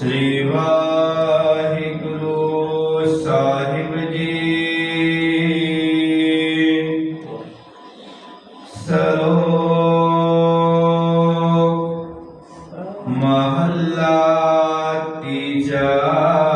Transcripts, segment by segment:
ਸ੍ਰੀ ਵਾਹਿਗੁਰੂ ਸਾਹਿਬ ਜੀ। ਸਰੋ ਮਹੱਲਾ ਤੀਜਾ।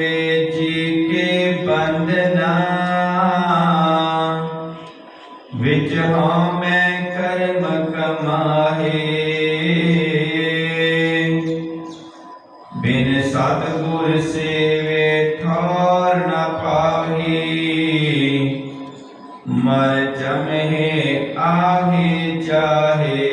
ਵਿਚ ਹਉ ਮੈਂ ਕਰਮ ਕਮਾਹੇ। ਬਿਨ ਸਤਿਗੁਰ ਸੇਵੇ ਠੌਰ ਨ ਪਾਹੀ। ਮਰ ਜਮਹਿ ਆਹੇ ਚਾਹੇ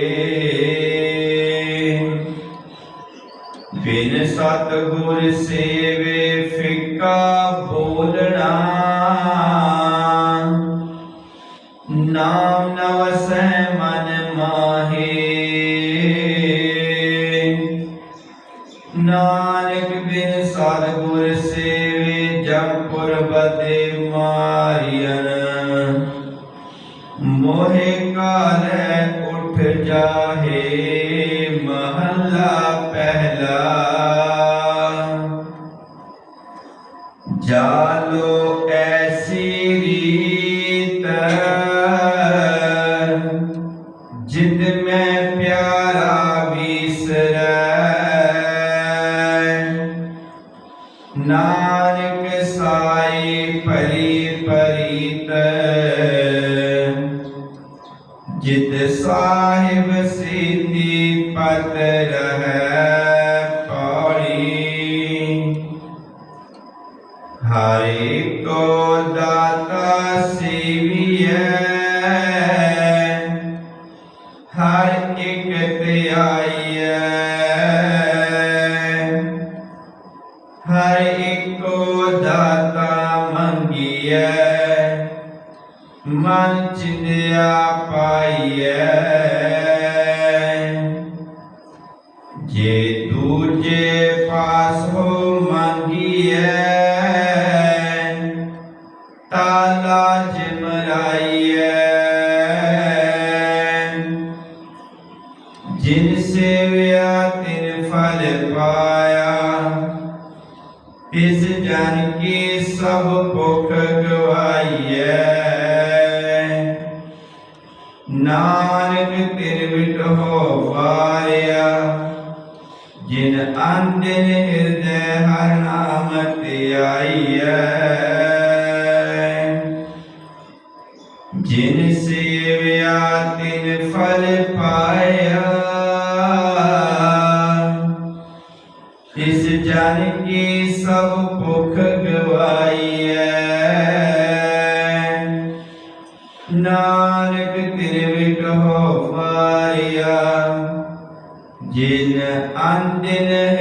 ਬਿਨ ਸਤਿਗੁਰ ਸੇਵੇ ਫਿੱਕਾ ਬੋਲਣਾ। ਸੇਵੇ ਜੰਪੁਰ ਬਦੇ ਮਾਰਿਅਨ ਮੋਹਿ ਕਾਲੈ ਉਠ ਜਾਹੇ ਮਹੱਲਾ ਜਿਤ ਸਾਹਿਬ ਸਿੱਧੀ ਪਤ ਰਹੈ ਪੌੜੀ। ਹਰਿ ਕੋ ਦਾਤਾ ਸੇਵੀਐ। ਹਰ ਇੱਕ ਧਿਆਈਐ ਹਰ ਮਨ ਚਿੰਦਿਆ ਪਾਈਐ ਜੇ ਦੂਜੇ ਪਾਸ ਹੋ ਮੰਗੀਐ ਤਾਲਾ ਜਿਮਰਾਈਐ ਨਾਨਕ ਤਿਨ ਵਿਟ ਹੋ ਜਿਨ ਅੰਦਿਨ ਹਿਰਦੈ ਹਰ ਨਾਮ ਧਿਆਈਐ ਜਿਨ ਸੇਵਿਆ ਤਿਨ ਫਲ ਪਾਇਆ। ਇਸ ਜਨ ਕੀ ਸਭ ਭੁਖ ਗਵਾਈਐ। ਨਾਨਕ ይህን አንድነህ